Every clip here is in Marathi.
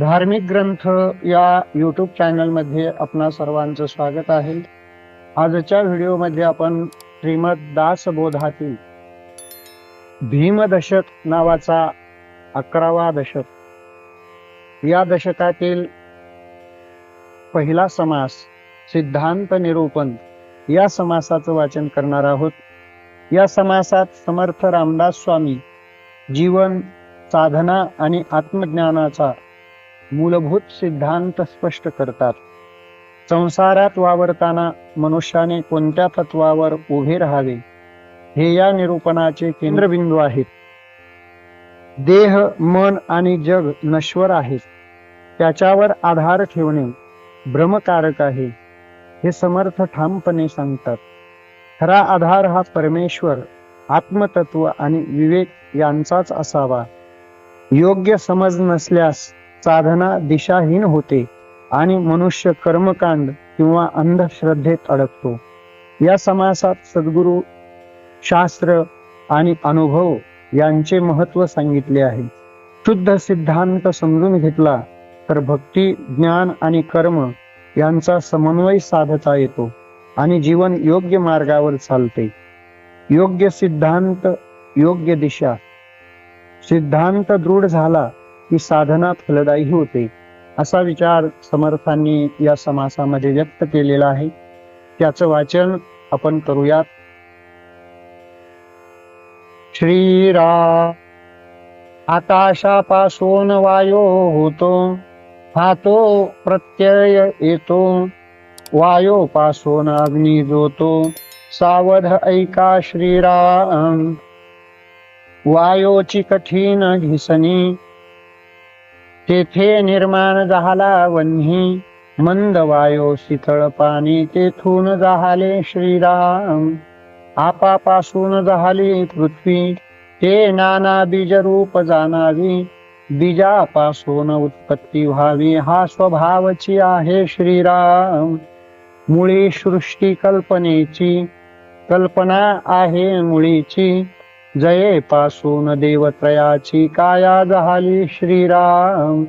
धार्मिक ग्रंथ या यूट्यूब चॅनलमध्ये आपणा सर्वांचं स्वागत आहे. आजच्या व्हिडिओमध्ये आपण श्रीमद दासबोधातील भीमदशक नावाचा अकरावा दशक. या दशकातील पहिला समास सिद्धांत निरूपण या समासाचं वाचन करणार आहोत. या समासात समर्थ रामदास स्वामी जीवन साधना आणि आत्मज्ञानाचा मूलभूत सिद्धांत स्पष्ट करतात. संसारात वावरताना मनुष्याने कोणत्या तत्वावर उभे राहावे? हे या निरूपणाचे केंद्रबिंदू आहेत. देह मन आणि जग नश्वर आहेत त्याच्यावर आधार ठेवणे भ्रमकारक आहे. हे समर्थ ठामपणे सांगतात. खरा आधार हा परमेश्वर आत्मतत्व आणि विवेक यांचाच असावा. योग्य समज नसल्यास साधना दिशाहीन होते आणि मनुष्य कर्मकांड किंवा अंधश्रद्धेत अडकतो. या समासात सद्गुरु शास्त्र आणि अनुभव यांचे महत्त्व सांगितले आहे. शुद्ध सिद्धांत समजून घेतला तर भक्ती ज्ञान आणि कर्म यांचा समन्वय साधता येतो आणि जीवन योग्य मार्गावर चालते. योग्य सिद्धांत योग्य दिशा. सिद्धांत दृढ झाला ही साधना फलदायी होते. असा विचार समर्थांनी या समासामध्ये व्यक्त केलेला आहे. त्याचं वाचन आपण करूयात. श्रीरा आकाशापासून वायो होतो हातो प्रत्यय येतो वायोपासून अग्नी जोतो. सावध ऐका श्रीराम वायोची कठीण घिसणी तेथे निर्माण झाला वन्ही मंद वायो शीतळ पाणी तेथून झाले श्रीराम. आपापासून झाली पृथ्वी ते नाना बीज रूप जाणावी बीजापासून उत्पत्ती व्हावी हा स्वभावची आहे श्रीराम. मुळी सृष्टी कल्पनेची कल्पना आहे मुळीची जयेपासून देवत्रयाची काया झाली श्रीराम.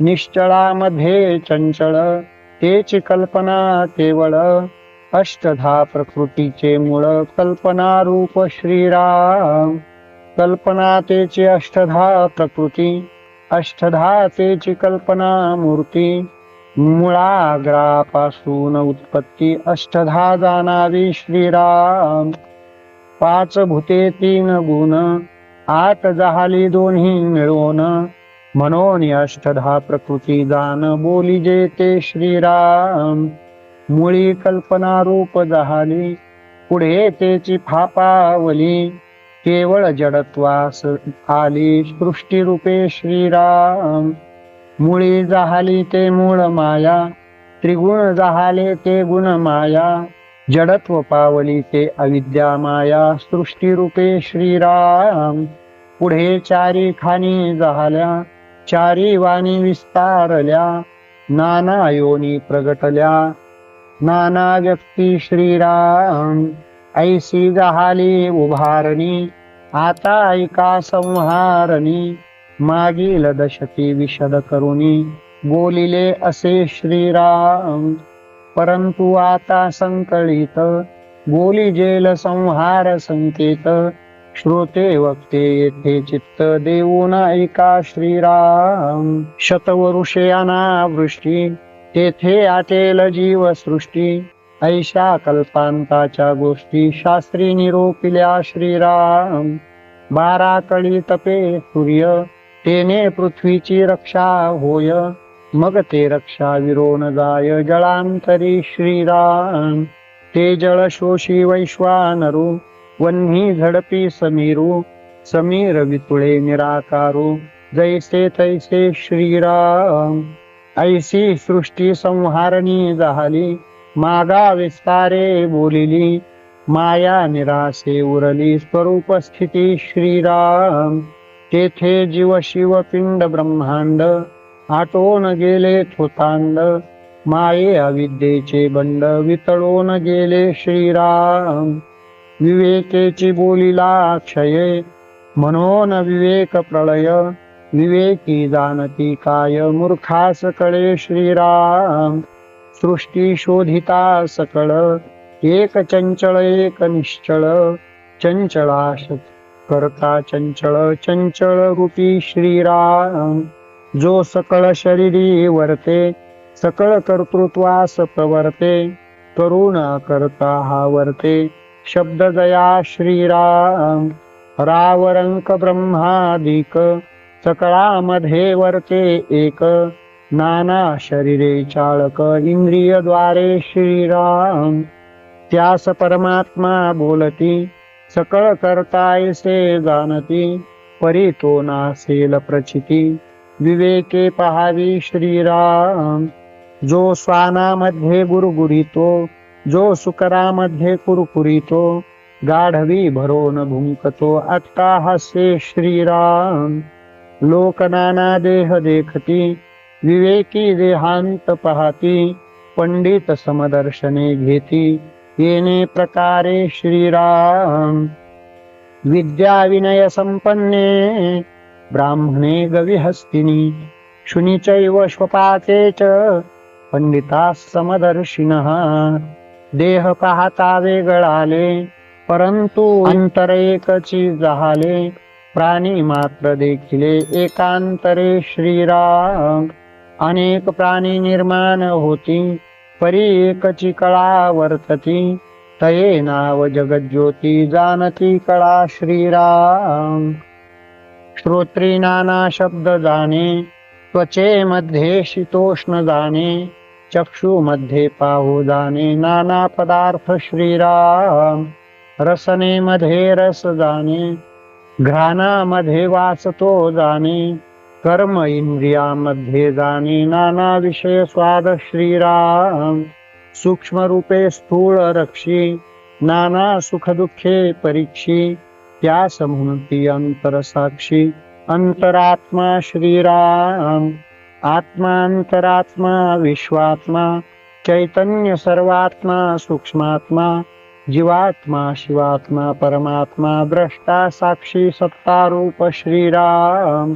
निश्चळामध्ये चंचळ तेची कल्पना केवळ. अष्टधा प्रकृतीचे मूळ कल्पना रूप श्रीराम. कल्पना तेची अष्टधा प्रकृती अष्टधा तेची कल्पना मूर्ती. मुळाग्रापासून उत्पत्ती अष्टधा जाणावी श्रीराम. पाच भूते तीन गुण. आठ जहाली दोन्ही मिळवून म्हणून अष्टधा प्रकृती जाण बोली जे ते श्रीराम. मुळी कल्पना रूप जहाली पुढे तेची फापावली. केवळ जडत्वास आली सृष्टी रूपे श्रीराम. मुळी जहाली ते मूळ माया त्रिगुण जहाले ते गुण माया. जडत्व पावली ते अविद्या माया सृष्टीरूपे श्रीराम. पुढे चारी खानी झाल्या चारी वाणी विस्तारल्या नाना योनी प्रगटल्या. नाना व्यक्ती श्रीराम ऐसी जहाली उभारणी आता ऐका संहारणी मागील दशकी विशद करुणी बोलिले असे श्रीराम. परंतु आता संकळित बोली जेल संहार संकेत. श्रोते वक्ते येथे चित्त देऊन ऐका श्रीराम. शतवरुषे अनावृष्टी. तेथे आटेल जीव सृष्टी ऐशा कल्पांताच्या गोष्टी शास्त्री निरोपिल्या श्रीराम. बारा कळी तपे सूर्य. तेने पृथ्वीची रक्षा होय. मग ते रक्षा विरोन जाय जळांतरी श्रीराम। ते जळ शोषी वैश्वानरू वन्ही झडपी समीरू समीर वितुळे निराकारू। जैसे तैसे श्रीराम। ऐसी सृष्टी संहारणी झाली मागा विस्तारे बोलिली माया निरासे उरली स्वरूप स्थिती श्रीराम। तेथे जीव शिव पिंड ब्रह्मांड आटोन गेले थुतांड माये अविद्येचे बंड वितळून गेले श्रीराम. विवेकेची बोलीला क्षये म्हणून विवेक प्रलय विवेकी जाणती काय मूर्खास कळे श्रीराम. सृष्टी शोधिता सकळ एक चंचळ एक निश्चळ चंचळाश करता चंचळ चंचळ रूपी श्रीराम. जो सकळ शरीरी वर्ते सकळ कर्तृत्वास प्रवर्ते करुण करता हा वर्ते. शब्द जया श्रीराम रावरंक ब्रह्मादिक सकळामध्ये वर्ते एक नाना शरीरे चाळक इंद्रियद्वारे श्रीराम. त्यास परमात्मा बोलती सकळ करतायसे जाणती परी तो नासेल प्रचिती. विवेके पहावी श्रीराम। जो स्वानामध्ये गुरगुरितो जो सुकरामध्ये कुरकुरितो गाढवी भरोन भुंकतो अट्टाहास्ये श्रीराम। लोकनाना देह देखती विवेकी देहांत पहाती पंडित समदर्शने घेती येणे प्रकारे श्रीराम। विद्या विनय संपन्ने ब्राह्मणे गविहस्तिनी शुनिचैव श्वपाते च पंडिता समदर्शिनः। देह पाहता वेगळाले परंतु अंतर एकची जहाले प्राणी मात्र देखिले एकांतरे श्रीराम। अनेक प्राणी निर्माण होती परी एकची कळा वर्तती तये नाव जगज्योती जानती कळा श्रीराम। श्रोत्री नाना शब्द जाणे त्वचे मध्ये शीतोष्ण जाणे चक्षु मध्ये पाहू जाणे नाना पदार्थ श्रीराम रसने मध्ये रस जाणे घ्राणामध्ये वाचतो जाणे कर्म इंद्रियामध्ये जाणे नाना विषय स्वाद श्रीराम सूक्ष्म रूपे स्थूळ रक्षी नाना सुख दुःखे परीक्षी त्यास म्हणती अंतर साक्षी अंतरात्मा श्रीराम आत्मांतरात्मा विश्वात्मा चैतन्य सर्वात्मा सूक्ष्मात्मा जीवात्मा शिवात्मा परमात्मा द्रष्टा साक्षी सत्तारूप श्रीराम।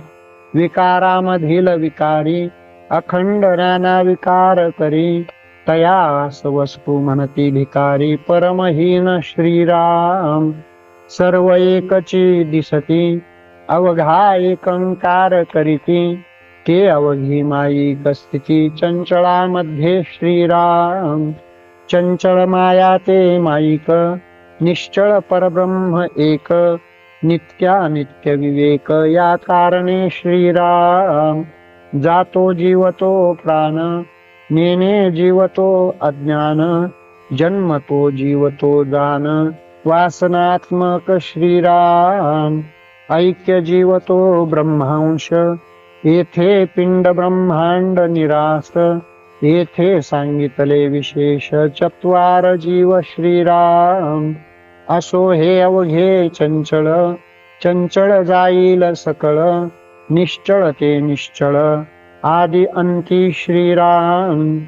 विकारामधील विकारी अखंड नाना विकार करी तयास वस्तू म्हणती भिकारी परमहीन श्रीराम। सर्व एकची दिसती. अवघा एकंकार करीती. ते अवघी माई कस्तिती चंचळा मध्ये श्रीराम. चंचळ माया ते माईक. निश्चळ परब्रह्म एक. नित्यानित्य विवेक या कारणे श्रीराम. जातो जीवतो प्राण. नेने जीवतो अज्ञान. जन्मतो जीवतो जान. वासनात्मक श्रीराम ऐक्य जीवतो ब्रह्मांश येथे पिंड ब्रह्मांड निरास येथे सांगितले विशेष चत्वार जीव श्रीराम. असो हे अवघे चंचळ चंचळ जाईल सकळ निश्चळ ते निश्चळ आदि अंती श्रीराम.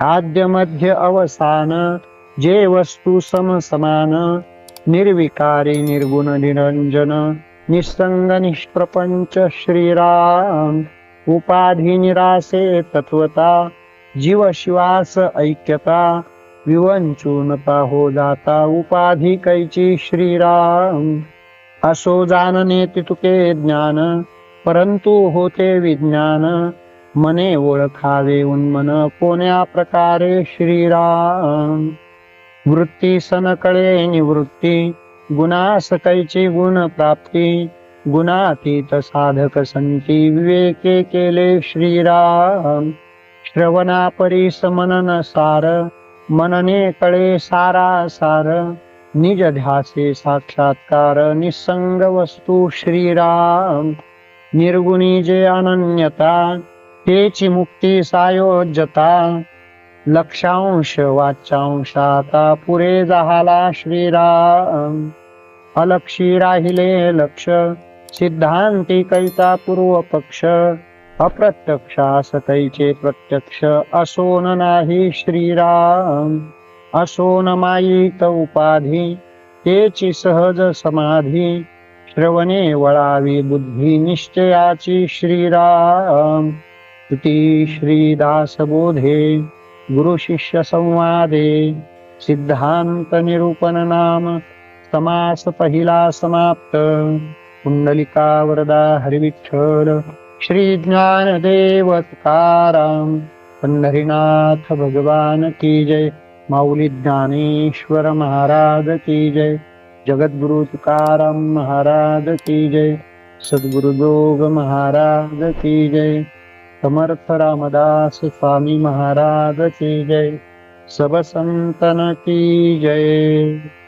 आद्य मध्य अवसान जे वस्तू सम समान निर्विकारी निर्गुण निरंजन निसंग निष्प्रपंच श्रीराम उपाधी निरासे तत्वता जीव शिवास ऐक्यता विवंचूनता हो जाता उपाधी कैची श्रीराम। असो जाणने तितुके ज्ञान परंतु होते विज्ञान मने ओळखावे उन्मन कोण्या प्रकारे श्रीराम। वृत्ती सनकळे निवृत्ती. गुणा सकळची गुण प्राप्ती. गुणातीत साधक संती विवेके केले श्रीराम. श्रवणापरी समनन सार. मनने कळे सारा सार. निज ध्यासे साक्षात्कार निसंग वस्तू श्रीराम. निर्गुणी जे अनन्यता तेची मुक्ती सायोज्यता. लक्षांश वाचांशाता पुरे जहाला श्रीराम. अलक्षी राहिले लक्ष सिद्धांती कैचा पूर्व पक्ष अप्रत्यक्षास कैचे प्रत्यक्ष असोन नाही श्रीराम. असोन माईत उपाधी तेची सहज समाधी. श्रवणे वळावी बुद्धी निश्चयाची श्रीराम. तुती श्रीदास बोधे गुरु शिष्य संवादे सिद्धांत निरूपण नाम समास पहिला समाप्त कुंडलिका वरदा हरिविठ्ठल श्री ज्ञानदेव तुकाराम पंढरीनाथ भगवान की जय माऊली ज्ञानेश्वर महाराज की जय जगद्गुरु तुकाराम महाराज की जय सद्गुरुजोग महाराज की जय समर्थ रामदास स्वामी महाराज की जय। सब संतन की जय